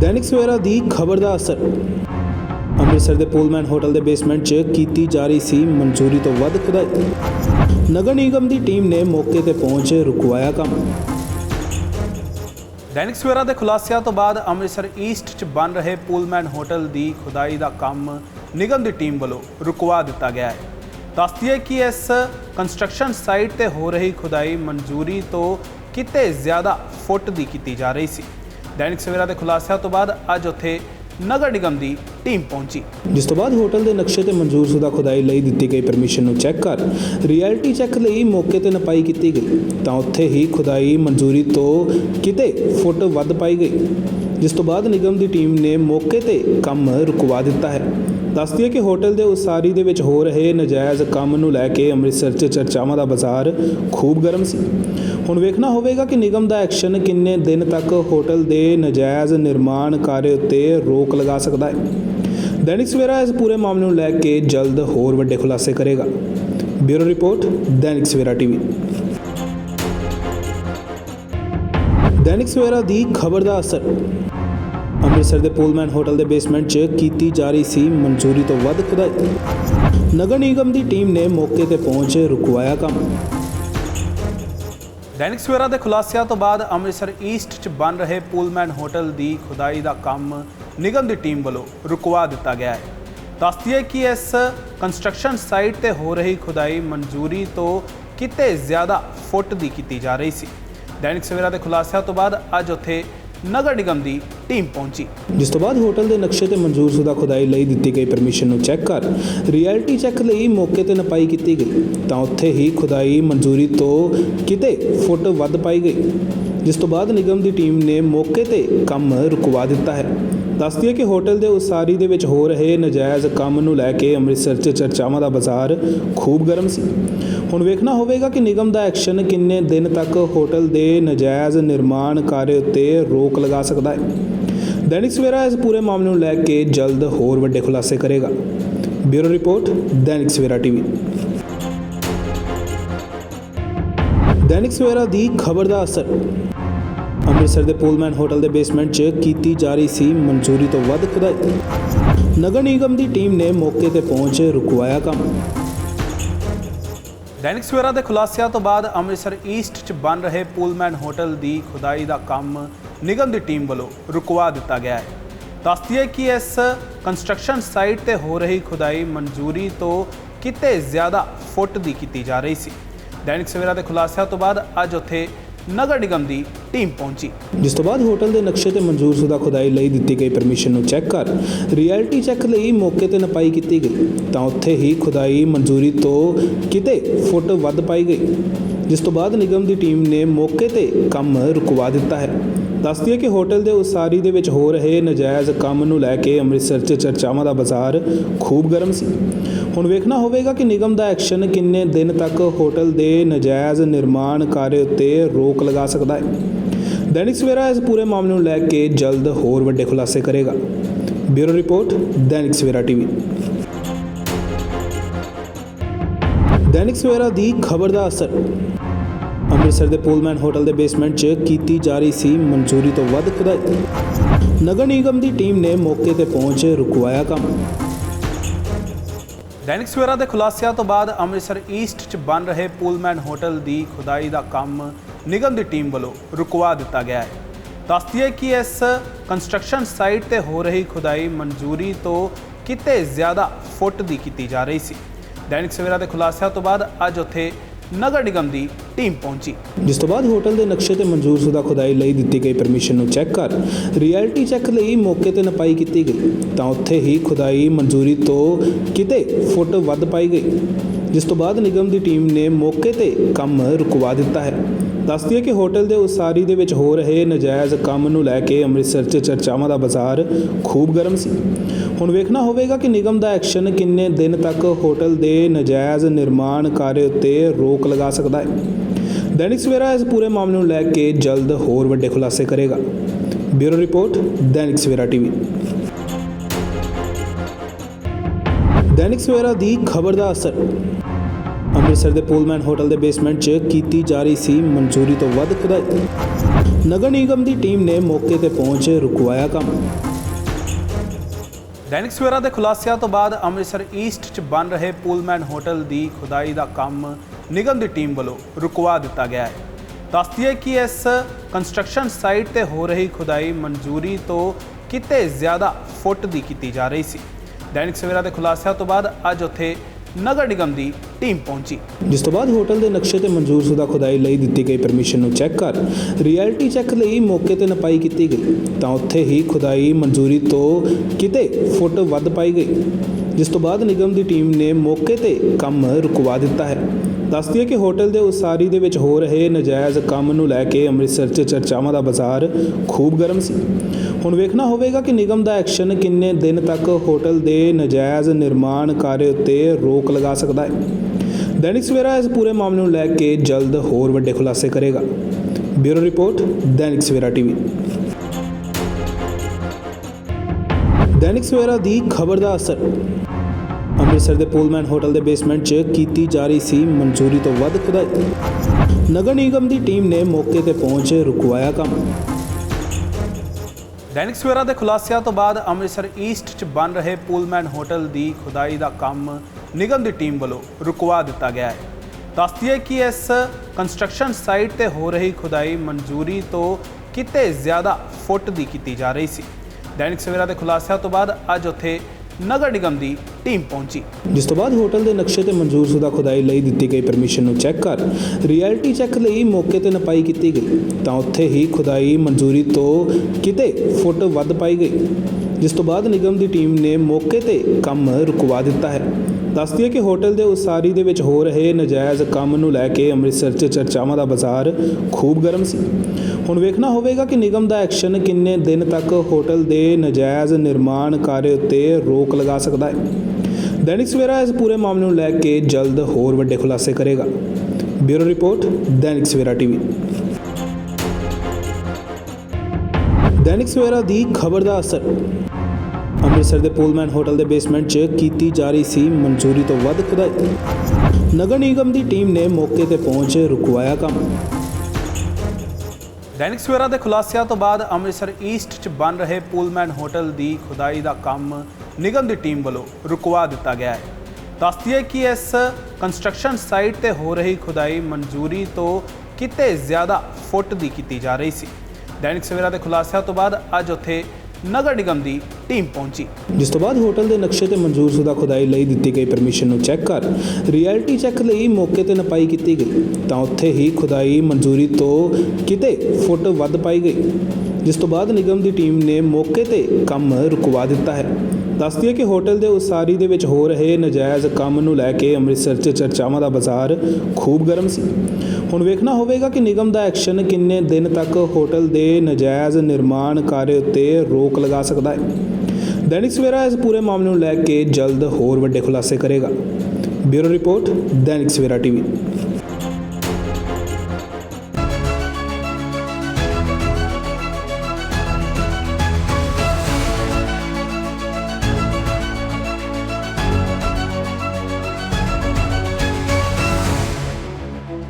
ਦੈਨਿਕ ਸਵੇਰਾ ਦੀ ਖਬਰ ਦਾ ਅਸਰ। ਅੰਮ੍ਰਿਤਸਰ ਦੇ ਪੁਲਮੈਨ ਹੋਟਲ ਦੇ ਬੇਸਮੈਂਟ 'ਚ ਕੀਤੀ ਜਾ ਰਹੀ ਸੀ ਮਨਜ਼ੂਰੀ ਤੋਂ ਵੱਧ ਖੁਦਾਈ। ਨਗਰ ਨਿਗਮ ਦੀ ਟੀਮ ਨੇ ਮੌਕੇ ਤੇ ਪਹੁੰਚ ਰੁਕਵਾਇਆ ਕੰਮ। ਦੈਨਿਕ ਸਵੇਰਾ ਦੇ ਖੁਲਾਸਿਆਂ ਤੋਂ ਬਾਅਦ ਅੰਮ੍ਰਿਤਸਰ ਈਸਟ 'ਚ ਬਣ ਰਹੇ ਪੂਲਮੈਨ ਹੋਟਲ ਦੀ ਖੁਦਾਈ ਦਾ ਕੰਮ ਨਿਗਮ ਦੀ ਟੀਮ ਵੱਲੋਂ ਰੁਕਵਾ ਦਿੱਤਾ ਗਿਆ ਹੈ। ਦੱਸਦੀ ਹੈ ਕਿ ਇਸ ਕੰਸਟਰਕਸ਼ਨ ਸਾਈਟ ਤੇ ਹੋ ਰਹੀ ਖੁਦਾਈ ਮਨਜ਼ੂਰੀ ਤੋਂ ਕਿਤੇ ਜ਼ਿਆਦਾ ਫੁੱਟ ਦੀ ਕੀਤੀ ਜਾ ਰਹੀ ਸੀ। ਦੈਨਿਕ ਸਵੇਰਾ ਦੇ ਖੁਲਾਸਿਆਂ ਤੋਂ ਬਾਅਦ ਅੱਜ ਉੱਥੇ ਨਗਰ ਨਿਗਮ ਦੀ ਟੀਮ ਪਹੁੰਚੀ। ਜਿਸ ਤੋਂ ਬਾਅਦ ਹੋਟਲ ਦੇ ਨਕਸ਼ੇ ਤੇ ਮਨਜ਼ੂਰਸ਼ੁਦਾ ਖੁਦਾਈ ਲਈ ਦਿੱਤੀ ਗਈ ਪਰਮਿਸ਼ਨ ਨੂੰ ਚੈੱਕ ਕਰ ਰਿਐਲਿਟੀ ਚੈੱਕ ਲਈ ਮੌਕੇ ਤੇ ਨਪਾਈ ਕੀਤੀ ਗਈ। ਤਾਂ ਉੱਥੇ ਹੀ ਖੁਦਾਈ ਮਨਜ਼ੂਰੀ ਤੋਂ ਕਿਤੇ ਫੁੱਟ ਵੱਧ ਪਾਈ ਗਈ। ਜਿਸ ਤੋਂ ਬਾਅਦ ਨਿਗਮ ਦੀ ਟੀਮ ਨੇ ਮੌਕੇ ਤੇ ਕੰਮ ਰੁਕਵਾ ਦਿੱਤਾ ਹੈ। ਦੱਸਦੀ ਹੈ ਕਿ ਹੋਟਲ ਦੇ ਉਸਾਰੀ ਦੇ ਵਿੱਚ ਹੋ ਰਹੇ ਨਜਾਇਜ਼ ਕੰਮ ਨੂੰ ਲੈ ਕੇ ਅੰਮ੍ਰਿਤਸਰ 'ਚ ਚਰਚਾਵਾਂ ਦਾ ਬਾਜ਼ਾਰ ਖੂਬ ਗਰਮ ਸੀ। ਹੁਣ ਵੇਖਣਾ ਹੋਵੇਗਾ ਕਿ ਨਿਗਮ ਦਾ ਐਕਸ਼ਨ ਕਿੰਨੇ ਦਿਨ ਤੱਕ ਹੋਟਲ ਦੇ ਨਜਾਇਜ਼ ਨਿਰਮਾਣ ਕਾਰਜ ਉੱਤੇ ਰੋਕ ਲਗਾ ਸਕਦਾ ਹੈ। ਦੈਨਿਕ ਸਵੇਰਾ ਇਸ ਪੂਰੇ ਮਾਮਲੇ ਨੂੰ ਲੈ ਕੇ ਜਲਦ ਹੋਰ ਵੱਡੇ ਖੁਲਾਸੇ ਕਰੇਗਾ। Bureau report, Dainik Savera TV. Dainik Savera ਦੀ ਖਬਰ ਦਾ ਅਸਰ। ਅੰਮ੍ਰਿਤਸਰ ਦੇ ਪੂਲਮੈਨ ਹੋਟਲ ਦੇ ਬੇਸਮੈਂਟ 'ਚ ਕੀਤੀ ਜਾ ਰਹੀ ਸੀ ਮਨਜ਼ੂਰੀ ਤੋਂ ਵੱਧ ਖੁਦਾਈ। ਨਗਰ ਨਿਗਮ ਦੀ ਟੀਮ ਨੇ ਮੌਕੇ ਤੇ ਪਹੁੰਚ ਰੁਕਵਾਇਆ ਕੰਮ। ਦੈਨਿਕ ਸਵੇਰਾ ਦੇ ਖੁਲਾਸਿਆਂ ਤੋਂ ਬਾਅਦ ਅੰਮ੍ਰਿਤਸਰ ਈਸਟ 'ਚ ਬਣ ਰਹੇ ਪੂਲਮੈਨ ਹੋਟਲ ਦੀ ਖੁਦਾਈ ਦਾ ਕੰਮ ਨਿਗਮ ਦੀ ਟੀਮ ਵੱਲੋਂ ਰੁਕਵਾ ਦਿੱਤਾ ਗਿਆ ਹੈ। ਦੱਸਦੀ ਹੈ ਕਿ ਇਸ ਕੰਸਟਰਕਸ਼ਨ ਸਾਈਟ ਤੇ ਹੋ ਰਹੀ ਖੁਦਾਈ ਮਨਜ਼ੂਰੀ ਤੋਂ ਕਿਤੇ ਜ਼ਿਆਦਾ ਫੁੱਟ ਦੀ ਕੀਤੀ ਜਾ ਰਹੀ ਸੀ। ਦੈਨਿਕ ਸਵੇਰਾ ਦੇ ਖੁਲਾਸਿਆਂ ਤੋਂ ਬਾਅਦ ਅੱਜ ਉੱਥੇ ਨਗਰ ਨਿਗਮ ਦੀ ਟੀਮ ਪਹੁੰਚੀ। ਜਿਸ ਤੋਂ ਬਾਅਦ ਹੋਟਲ ਦੇ ਨਕਸ਼ੇ ਤੇ ਮਨਜ਼ੂਰਸ਼ੁਦਾ ਖੁਦਾਈ ਲਈ ਦਿੱਤੀ ਗਈ ਪਰਮਿਸ਼ਨ ਨੂੰ ਚੈੱਕ ਕਰ ਰਿਐਲਿਟੀ ਚੈੱਕ ਲਈ ਮੌਕੇ ਤੇ ਨਪਾਈ ਕੀਤੀ ਗਈ। ਤਾਂ ਉੱਥੇ ਹੀ ਖੁਦਾਈ ਮਨਜ਼ੂਰੀ ਤੋਂ ਕਿਤੇ ਫੁੱਟ ਵੱਧ ਪਾਈ ਗਈ। ਜਿਸ ਤੋਂ ਬਾਅਦ ਨਿਗਮ ਦੀ ਟੀਮ ਨੇ ਮੌਕੇ ਤੇ ਕੰਮ ਰੁਕਵਾ ਦਿੱਤਾ ਹੈ। ਦੱਸਦੀ ਹੈ ਕਿ ਹੋਟਲ ਦੇ ਉਸਾਰੀ ਦੇ ਵਿੱਚ ਹੋ ਰਹੇ ਨਜਾਇਜ਼ ਕੰਮ ਨੂੰ ਲੈ ਕੇ ਅੰਮ੍ਰਿਤਸਰ 'ਚ ਚਰਚਾਵਾਂ ਦਾ ਬਾਜ਼ਾਰ ਖੂਬ ਗਰਮ ਸੀ। ਹੁਣ ਵੇਖਣਾ ਹੋਵੇਗਾ ਕਿ ਨਿਗਮ ਦਾ ਐਕਸ਼ਨ ਕਿੰਨੇ ਦਿਨ ਤੱਕ ਹੋਟਲ ਦੇ ਨਜਾਇਜ਼ ਨਿਰਮਾਣ ਕਾਰਜ ਉੱਤੇ ਰੋਕ ਲਗਾ ਸਕਦਾ ਹੈ। ਦੈਨਿਕ ਸਵੇਰਾ ਇਸ ਪੂਰੇ ਮਾਮਲੇ ਨੂੰ ਲੈ ਕੇ ਜਲਦ ਹੋਰ ਵੱਡੇ ਖੁਲਾਸੇ ਕਰੇਗਾ। Bureau report, Dainik Savera TV. Dainik Savera ਦੀ ਖਬਰ ਦਾ ਅਸਰ। ਅੰਮ੍ਰਿਤਸਰ ਦੇ ਪੁਲਮੈਨ ਹੋਟਲ ਦੇ ਬੇਸਮੈਂਟ 'ਚ ਕੀਤੀ ਜਾ ਰਹੀ ਸੀ ਮਨਜ਼ੂਰੀ ਤੋਂ ਵੱਧ ਖੁਦਾਈ ਨਗਰ ਨਿਗਮ ਦੀ ਟੀਮ ਨੇ ਮੌਕੇ ਤੇ ਪਹੁੰਚ ਰੁਕਵਾਇਆ ਕੰਮ। ਦੈਨਿਕ ਸਵੇਰਾ ਦੇ ਖੁਲਾਸਿਆਂ ਤੋਂ ਬਾਅਦ ਅੰਮ੍ਰਿਤਸਰ ਈਸਟ 'ਚ ਬਣ ਰਹੇ ਪੂਲਮੈਨ ਹੋਟਲ ਦੀ ਖੁਦਾਈ ਦਾ ਕੰਮ ਨਿਗਮ ਦੀ ਟੀਮ ਵੱਲੋਂ ਰੁਕਵਾ ਦਿੱਤਾ ਗਿਆ ਹੈ। ਦੱਸਦੀ ਹੈ ਕਿ ਇਸ ਕੰਸਟਰਕਸ਼ਨ ਸਾਈਟ ਤੇ ਹੋ ਰਹੀ ਖੁਦਾਈ ਮਨਜ਼ੂਰੀ ਤੋਂ ਕਿਤੇ ਜ਼ਿਆਦਾ ਫੁੱਟ ਦੀ ਕੀਤੀ ਜਾ ਰਹੀ ਸੀ। ਦੈਨਿਕ ਸਵੇਰਾ ਦੇ ਖੁਲਾਸਿਆਂ ਤੋਂ ਬਾਅਦ ਅੱਜ ਉੱਥੇ ਨਗਰ ਨਿਗਮ ਦੀ ਟੀਮ ਪਹੁੰਚੀ। ਜਿਸ ਤੋਂ ਬਾਅਦ ਹੋਟਲ ਦੇ ਨਕਸ਼ੇ ਤੇ ਮਨਜ਼ੂਰਸ਼ੁਦਾ ਖੁਦਾਈ ਲਈ ਦਿੱਤੀ ਗਈ ਪਰਮਿਸ਼ਨ ਨੂੰ ਚੈੱਕ ਕਰ ਰਿਐਲਿਟੀ ਚੈੱਕ ਲਈ ਮੌਕੇ ਤੇ ਨਪਾਈ ਕੀਤੀ ਗਈ। ਤਾਂ ਉੱਥੇ ਹੀ ਖੁਦਾਈ ਮਨਜ਼ੂਰੀ ਤੋਂ ਕਿਤੇ ਫੁੱਟ ਵੱਧ ਪਾਈ ਗਈ। ਜਿਸ ਤੋਂ ਬਾਅਦ ਨਿਗਮ ਦੀ ਟੀਮ ਨੇ ਮੌਕੇ ਤੇ ਕੰਮ ਰੁਕਵਾ ਦਿੱਤਾ ਹੈ। ਦੱਸਦੀ ਹੈ ਕਿ ਹੋਟਲ ਦੇ ਉਸਾਰੀ ਦੇ ਵਿੱਚ ਹੋ ਰਹੇ ਨਜਾਇਜ਼ ਕੰਮ ਨੂੰ ਲੈ ਕੇ ਅੰਮ੍ਰਿਤਸਰ 'ਚ ਚਰਚਾਵਾਂ ਦਾ ਬਾਜ਼ਾਰ ਖੂਬ ਗਰਮ ਸੀ। ਹੁਣ ਵੇਖਣਾ ਹੋਵੇਗਾ ਕਿ ਨਿਗਮ ਦਾ ਐਕਸ਼ਨ ਕਿੰਨੇ ਦਿਨ ਤੱਕ ਹੋਟਲ ਦੇ ਨਜਾਇਜ਼ ਨਿਰਮਾਣ ਕਾਰਜ ਉੱਤੇ ਰੋਕ ਲਗਾ ਸਕਦਾ ਹੈ। ਦੈਨਿਕ ਸਵੇਰਾ ਇਸ ਪੂਰੇ ਮਾਮਲੇ ਨੂੰ ਲੈ ਕੇ ਜਲਦ ਹੋਰ ਵੱਡੇ ਖੁਲਾਸੇ ਕਰੇਗਾ। Bureau report, Dainik Savera TV. Dainik Savera ਦੀ ਖਬਰ ਦਾ ਅਸਰ। ਅੰਮ੍ਰਿਤਸਰ ਦੇ ਪੁਲਮੈਨ ਹੋਟਲ ਦੇ ਬੇਸਮੈਂਟ 'ਚ ਕੀਤੀ ਜਾ ਰਹੀ ਸੀ ਮਨਜ਼ੂਰੀ ਤੋਂ ਵੱਧ ਖੁਦਾਈ। ਨਗਰ ਨਿਗਮ ਦੀ ਟੀਮ ਨੇ ਮੌਕੇ ਤੇ ਪਹੁੰਚ ਰੁਕਵਾਇਆ ਕੰਮ। ਦੈਨਿਕ ਸਵੇਰਾ ਦੇ ਖੁਲਾਸਿਆਂ ਤੋਂ ਬਾਅਦ ਅੰਮ੍ਰਿਤਸਰ ਈਸਟ 'ਚ ਬਣ ਰਹੇ ਪੂਲਮੈਨ ਹੋਟਲ ਦੀ ਖੁਦਾਈ ਦਾ ਕੰਮ ਨਿਗਮ ਦੀ ਟੀਮ ਵੱਲੋਂ ਰੁਕਵਾ ਦਿੱਤਾ ਗਿਆ ਹੈ। ਦੱਸਦੀ ਹੈ ਕਿ ਇਸ ਕੰਸਟਰਕਸ਼ਨ ਸਾਈਟ ਤੇ ਹੋ ਰਹੀ ਖੁਦਾਈ ਮਨਜ਼ੂਰੀ ਤੋਂ ਕਿਤੇ ਜ਼ਿਆਦਾ ਫੁੱਟ ਦੀ ਕੀਤੀ ਜਾ ਰਹੀ ਸੀ। ਦੈਨਿਕ ਸਵੇਰਾ ਦੇ ਖੁਲਾਸਿਆਂ ਤੋਂ ਬਾਅਦ ਅੱਜ ਉੱਥੇ ਨਗਰ ਨਿਗਮ ਦੀ ਟੀਮ ਪਹੁੰਚੀ। ਜਿਸ ਤੋਂ ਬਾਅਦ ਹੋਟਲ ਦੇ ਨਕਸ਼ੇ ਤੇ ਮਨਜ਼ੂਰਸ਼ੁਦਾ ਖੁਦਾਈ ਲਈ ਦਿੱਤੀ ਗਈ ਪਰਮਿਸ਼ਨ ਨੂੰ ਚੈੱਕ ਕਰ ਰਿਐਲਿਟੀ ਚੈੱਕ ਲਈ ਮੌਕੇ ਤੇ ਨਪਾਈ ਕੀਤੀ ਗਈ। ਤਾਂ ਉੱਥੇ ਹੀ ਖੁਦਾਈ ਮਨਜ਼ੂਰੀ ਤੋਂ ਕਿਤੇ ਫੁੱਟ ਵੱਧ ਪਾਈ ਗਈ। ਜਿਸ ਤੋਂ ਬਾਅਦ ਨਿਗਮ ਦੀ ਟੀਮ ਨੇ ਮੌਕੇ ਤੇ ਕੰਮ ਰੁਕਵਾ ਦਿੱਤਾ ਹੈ। ਦੱਸਦੀ ਹੈ ਕਿ ਹੋਟਲ ਦੇ ਉਸਾਰੀ ਦੇ ਵਿੱਚ ਹੋ ਰਹੇ ਨਜਾਇਜ਼ ਕੰਮ ਨੂੰ ਲੈ ਕੇ ਅੰਮ੍ਰਿਤਸਰ 'ਚ ਚਰਚਾਵਾਂ ਦਾ ਬਾਜ਼ਾਰ ਖੂਬ ਗਰਮ ਸੀ। ਹੁਣ ਵੇਖਣਾ ਹੋਵੇਗਾ ਕਿ ਨਿਗਮ ਦਾ ਐਕਸ਼ਨ ਕਿੰਨੇ ਦਿਨ ਤੱਕ ਹੋਟਲ ਦੇ ਨਜਾਇਜ਼ ਨਿਰਮਾਣ ਕਾਰਜ ਉੱਤੇ ਰੋਕ ਲਗਾ ਸਕਦਾ ਹੈ। ਦੈਨਿਕ ਸਵੇਰਾ ਇਸ ਪੂਰੇ ਮਾਮਲੇ ਨੂੰ ਲੈ ਕੇ ਜਲਦ ਹੋਰ ਵੱਡੇ ਖੁਲਾਸੇ ਕਰੇਗਾ। Bureau report, Dainik Savera TV. Dainik Savera ਦੀ ਖਬਰ ਦਾ ਅਸਰ। ਅੰਮ੍ਰਿਤਸਰ ਦੇ ਪੁਲਮੈਨ ਹੋਟਲ ਦੇ ਬੇਸਮੈਂਟ 'ਚ ਕੀਤੀ ਜਾ ਰਹੀ ਸੀ ਮਨਜ਼ੂਰੀ ਤੋਂ ਵੱਧ ਖੁਦਾਈ। ਨਗਰ ਨਿਗਮ ਦੀ ਟੀਮ ਨੇ ਮੌਕੇ ਤੇ ਪਹੁੰਚ ਰੁਕਵਾਇਆ ਕੰਮ। ਦੈਨਿਕ ਸਵੇਰਾ ਦੇ ਖੁਲਾਸਿਆਂ ਤੋਂ ਬਾਅਦ ਅੰਮ੍ਰਿਤਸਰ ਈਸਟ 'ਚ ਬਣ ਰਹੇ ਪੂਲਮੈਨ ਹੋਟਲ ਦੀ ਖੁਦਾਈ ਦਾ ਕੰਮ ਨਿਗਮ ਦੀ ਟੀਮ ਵੱਲੋਂ ਰੁਕਵਾ ਦਿੱਤਾ ਗਿਆ ਹੈ। ਦੱਸਦੀ ਹੈ ਕਿ ਇਸ ਕੰਸਟਰਕਸ਼ਨ ਸਾਈਟ ਤੇ ਹੋ ਰਹੀ ਖੁਦਾਈ ਮਨਜ਼ੂਰੀ ਤੋਂ ਕਿਤੇ ਜ਼ਿਆਦਾ ਫੁੱਟ ਦੀ ਕੀਤੀ ਜਾ ਰਹੀ ਸੀ। ਦੈਨਿਕ ਸਵੇਰਾ ਦੇ ਖੁਲਾਸਿਆਂ ਤੋਂ ਬਾਅਦ ਅੱਜ ਉੱਥੇ ਨਗਰ ਨਿਗਮ ਦੀ ਟੀਮ ਪਹੁੰਚੀ। ਜਿਸ ਤੋਂ ਬਾਅਦ ਹੋਟਲ ਦੇ ਨਕਸ਼ੇ ਤੇ ਮਨਜ਼ੂਰਸ਼ੁਦਾ ਖੁਦਾਈ ਲਈ ਦਿੱਤੀ ਗਈ ਪਰਮਿਸ਼ਨ ਨੂੰ ਚੈੱਕ ਕਰ ਰਿਐਲਿਟੀ ਚੈੱਕ ਲਈ ਮੌਕੇ ਤੇ ਨਪਾਈ ਕੀਤੀ ਗਈ। ਤਾਂ ਉੱਥੇ ਹੀ ਖੁਦਾਈ ਮਨਜ਼ੂਰੀ ਤੋਂ ਕਿਤੇ ਫੁੱਟ ਵੱਧ ਪਾਈ ਗਈ। ਜਿਸ ਤੋਂ ਬਾਅਦ ਨਿਗਮ ਦੀ ਟੀਮ ਨੇ ਮੌਕੇ ਤੇ ਕੰਮ ਰੁਕਵਾ ਦਿੱਤਾ ਹੈ। ਦੱਸਦੀ ਹੈ ਕਿ ਹੋਟਲ ਦੇ ਉਸਾਰੀ ਦੇ ਵਿੱਚ ਹੋ ਰਹੇ ਨਜਾਇਜ਼ ਕੰਮ ਨੂੰ ਲੈ ਕੇ ਅੰਮ੍ਰਿਤਸਰ 'ਚ ਚਰਚਾਵਾਂ ਦਾ ਬਾਜ਼ਾਰ ਖੂਬ ਗਰਮ ਸੀ। ਹੁਣ ਵੇਖਣਾ ਹੋਵੇਗਾ ਕਿ ਨਿਗਮ ਦਾ ਐਕਸ਼ਨ ਕਿੰਨੇ ਦਿਨ ਤੱਕ ਹੋਟਲ ਦੇ ਨਜਾਇਜ਼ ਨਿਰਮਾਣ ਕਾਰਜ ਉੱਤੇ ਰੋਕ ਲਗਾ ਸਕਦਾ ਹੈ। ਦੈਨਿਕ ਸਵੇਰਾ ਇਸ ਪੂਰੇ ਮਾਮਲੇ ਨੂੰ ਲੈ ਕੇ ਜਲਦ ਹੋਰ ਵੱਡੇ ਖੁਲਾਸੇ ਕਰੇਗਾ। Bureau report, Dainik Savera TV. Dainik Savera ਦੀ ਖਬਰ ਦਾ ਅਸਰ ਅੰਮ੍ਰਿਤਸਰ ਦੇ ਪੁਲਮੈਨ ਹੋਟਲ ਦੇ ਬੇਸਮੈਂਟ 'ਚ ਕੀਤੀ ਜਾ ਰਹੀ ਸੀ ਮਨਜ਼ੂਰੀ ਤੋਂ ਵੱਧ ਖੁਦਾਈ ਨਗਰ ਨਿਗਮ ਦੀ ਟੀਮ ਨੇ ਮੌਕੇ ਤੇ ਪਹੁੰਚ ਰੁਕਵਾਇਆ ਕੰਮ। ਦੈਨਿਕ ਸਵੇਰਾ ਦੇ ਖੁਲਾਸਿਆਂ ਤੋਂ ਬਾਅਦ ਅੰਮ੍ਰਿਤਸਰ ਈਸਟ 'ਚ ਬਣ ਰਹੇ ਪੁਲਮੈਨ ਹੋਟਲ ਦੀ ਖੁਦਾਈ ਦਾ ਕੰਮ ਨਿਗਮ ਦੀ ਟੀਮ ਵੱਲੋਂ ਰੁਕਵਾ ਦਿੱਤਾ ਗਿਆ ਹੈ। ਦੱਸਦੀ ਹੈ ਕਿ ਇਸ ਕੰਸਟਰਕਸ਼ਨ ਸਾਈਟ ਤੇ ਹੋ ਰਹੀ ਖੁਦਾਈ ਮਨਜ਼ੂਰੀ ਤੋਂ ਕਿਤੇ ਜ਼ਿਆਦਾ ਫੁੱਟ ਦੀ ਕੀਤੀ ਜਾ ਰਹੀ ਸੀ। ਦੈਨਿਕ ਸਵੇਰਾ ਦੇ ਖੁਲਾਸਿਆਂ ਤੋਂ ਬਾਅਦ ਅੱਜ ਉੱਥੇ ਨਗਰ ਨਿਗਮ ਦੀ ਟੀਮ ਪਹੁੰਚੀ। ਜਿਸ ਤੋਂ ਬਾਅਦ ਹੋਟਲ ਦੇ ਨਕਸ਼ੇ ਤੇ ਮਨਜ਼ੂਰਸ਼ੁਦਾ ਖੁਦਾਈ ਲਈ ਦਿੱਤੀ ਗਈ ਪਰਮਿਸ਼ਨ ਨੂੰ ਚੈੱਕ ਕਰ ਰਿਐਲਿਟੀ ਚੈੱਕ ਲਈ ਮੌਕੇ ਤੇ ਨਪਾਈ ਕੀਤੀ ਗਈ। ਤਾਂ ਉੱਥੇ ਹੀ ਖੁਦਾਈ ਮਨਜ਼ੂਰੀ ਤੋਂ ਕਿਤੇ ਫੁੱਟ ਵੱਧ ਪਾਈ ਗਈ। ਜਿਸ ਤੋਂ ਬਾਅਦ ਨਿਗਮ ਦੀ ਟੀਮ ਨੇ ਮੌਕੇ ਤੇ ਕੰਮ ਰੁਕਵਾ ਦਿੱਤਾ ਹੈ। ਦੱਸਦੀ ਹੈ ਕਿ ਹੋਟਲ ਦੇ ਉਸਾਰੀ ਦੇ ਵਿੱਚ ਹੋ ਰਹੇ ਨਜਾਇਜ਼ ਕੰਮ ਨੂੰ ਲੈ ਕੇ ਅੰਮ੍ਰਿਤਸਰ 'ਚ ਚਰਚਾਵਾਂ ਦਾ ਬਾਜ਼ਾਰ ਖੂਬ ਗਰਮ ਸੀ। ਹੁਣ ਵੇਖਣਾ ਹੋਵੇਗਾ ਕਿ ਨਿਗਮ ਦਾ ਐਕਸ਼ਨ ਕਿੰਨੇ ਦਿਨ ਤੱਕ ਹੋਟਲ ਦੇ ਨਜਾਇਜ਼ ਨਿਰਮਾਣ ਕਾਰਜ ਉੱਤੇ ਰੋਕ ਲਗਾ ਸਕਦਾ ਹੈ। ਦੈਨਿਕ ਸਵੇਰਾ ਇਸ ਪੂਰੇ ਮਾਮਲੇ ਨੂੰ ਲੈ ਕੇ ਜਲਦ ਹੋਰ ਵੱਡੇ ਖੁਲਾਸੇ ਕਰੇਗਾ। Bureau report, Dainik Savera TV. Dainik Savera ਦੀ ਖਬਰ ਦਾ ਅਸਰ। ਅੰਮ੍ਰਿਤਸਰ ਦੇ ਪੂਲਮੈਨ ਹੋਟਲ ਦੇ ਬੇਸਮੈਂਟ 'ਚ ਕੀਤੀ ਜਾ ਰਹੀ ਸੀ ਮਨਜ਼ੂਰੀ ਤੋਂ ਵੱਧ ਖੁਦਾਈ। ਨਗਰ ਨਿਗਮ ਦੀ ਟੀਮ ਨੇ ਮੌਕੇ ਤੇ ਪਹੁੰਚ ਰੁਕਵਾਇਆ ਕੰਮ। ਦੈਨਿਕ ਸਵੇਰਾ ਦੇ ਖੁਲਾਸਿਆਂ ਤੋਂ ਬਾਅਦ ਅੰਮ੍ਰਿਤਸਰ ਈਸਟ 'ਚ ਬਣ ਰਹੇ ਪੂਲਮੈਨ ਹੋਟਲ ਦੀ ਖੁਦਾਈ ਦਾ ਕੰਮ ਨਿਗਮ ਦੀ ਟੀਮ ਵੱਲੋਂ ਰੁਕਵਾ ਦਿੱਤਾ ਗਿਆ ਹੈ। ਦੱਸਦੀ ਹੈ ਕਿ ਇਸ ਕੰਸਟਰਕਸ਼ਨ ਸਾਈਟ ਤੇ ਹੋ ਰਹੀ ਖੁਦਾਈ ਮਨਜ਼ੂਰੀ ਤੋਂ ਕਿਤੇ ਜ਼ਿਆਦਾ ਫੁੱਟ ਦੀ ਕੀਤੀ ਜਾ ਰਹੀ ਸੀ। ਦੈਨਿਕ ਸਵੇਰਾ ਦੇ ਖੁਲਾਸਿਆਂ ਤੋਂ ਬਾਅਦ ਅੱਜ ਉੱਥੇ ਨਗਰ ਨਿਗਮ ਦੀ ਟੀਮ ਪਹੁੰਚੀ। ਜਿਸ ਤੋਂ ਬਾਅਦ ਹੋਟਲ ਦੇ ਨਕਸ਼ੇ ਤੇ ਮਨਜ਼ੂਰਸ਼ੁਦਾ ਖੁਦਾਈ ਲਈ ਦਿੱਤੀ ਗਈ ਪਰਮਿਸ਼ਨ ਨੂੰ ਚੈੱਕ ਕਰ ਰਿਐਲਿਟੀ ਚੈੱਕ ਲਈ ਮੌਕੇ ਤੇ ਨਪਾਈ ਕੀਤੀ ਗਈ। ਤਾਂ ਉੱਥੇ ਹੀ ਖੁਦਾਈ ਮਨਜ਼ੂਰੀ ਤੋਂ ਕਿਤੇ ਫੁੱਟ ਵੱਧ ਪਾਈ ਗਈ। ਜਿਸ ਤੋਂ ਬਾਅਦ ਨਿਗਮ ਦੀ ਟੀਮ ਨੇ ਮੌਕੇ ਤੇ ਕੰਮ ਰੁਕਵਾ ਦਿੱਤਾ ਹੈ। ਦੱਸਦੀ ਹੈ ਕਿ ਹੋਟਲ ਦੇ ਉਸਾਰੀ ਦੇ ਵਿੱਚ ਹੋ ਰਹੇ ਨਜਾਇਜ਼ ਕੰਮ ਨੂੰ ਲੈ ਕੇ ਅੰਮ੍ਰਿਤਸਰ 'ਚ ਚਰਚਾਵਾਂ ਦਾ ਬਾਜ਼ਾਰ ਖੂਬ ਗਰਮ ਸੀ। ਹੁਣ ਵੇਖਣਾ ਹੋਵੇਗਾ ਕਿ ਨਿਗਮ ਦਾ ਐਕਸ਼ਨ ਕਿੰਨੇ ਦਿਨ ਤੱਕ ਹੋਟਲ ਦੇ ਨਜਾਇਜ਼ ਨਿਰਮਾਣ ਕਾਰਜ ਉੱਤੇ ਰੋਕ ਲਗਾ ਸਕਦਾ ਹੈ। ਦੈਨਿਕ ਸਵੇਰਾ ਇਸ ਪੂਰੇ ਮਾਮਲੇ ਨੂੰ ਲੈ ਕੇ ਜਲਦ ਹੋਰ ਵੱਡੇ ਖੁਲਾਸੇ ਕਰੇਗਾ। Bureau report, Dainik Savera TV.